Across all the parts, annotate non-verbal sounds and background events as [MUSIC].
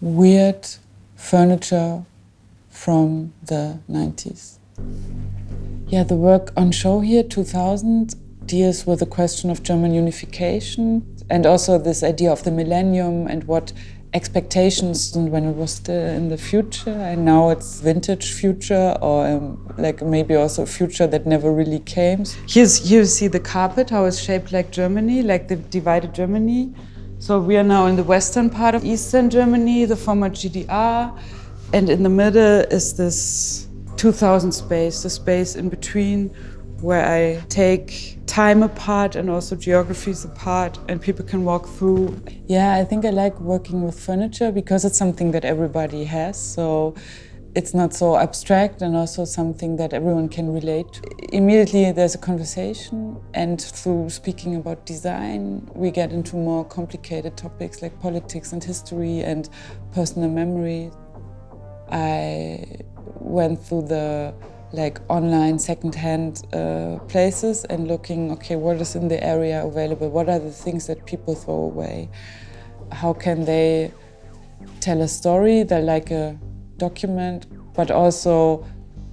weird furniture from the 90s. Yeah, the work on show here, 2000, deals with the question of German unification and also this idea of the millennium and what expectations when it was still in the future and now it's vintage future or um, like maybe also future that never really came. Here's, here you see the carpet, how it's shaped like Germany, like the divided Germany. So we are now in the western part of Eastern Germany, the former GDR, and in the middle is this 2000 space, the space in between where I take time apart and also geographies apart and people can walk through. Yeah, I think I like working with furniture because it's something that everybody has. So it's not so abstract and also something that everyone can relate. Immediately there's a conversation and through speaking about design we get into more complicated topics like politics and history and personal memory. I went through the like online secondhand uh, places and looking, okay, what is in the area available? What are the things that people throw away? How can they tell a story that like a document, but also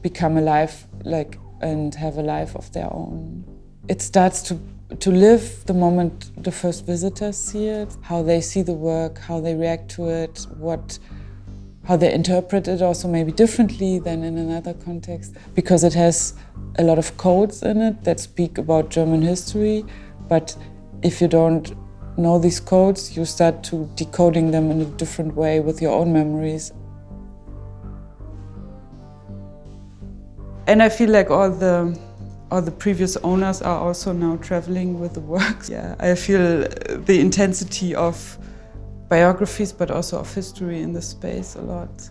become alive, like and have a life of their own? It starts to to live the moment the first visitors see it, how they see the work, how they react to it, what how they interpret it also maybe differently than in another context because it has a lot of codes in it that speak about German history. But if you don't know these codes, you start to decoding them in a different way with your own memories. And I feel like all the all the previous owners are also now traveling with the works. [LAUGHS] Yeah, I feel the intensity of biographies, but also of history in the space a lot.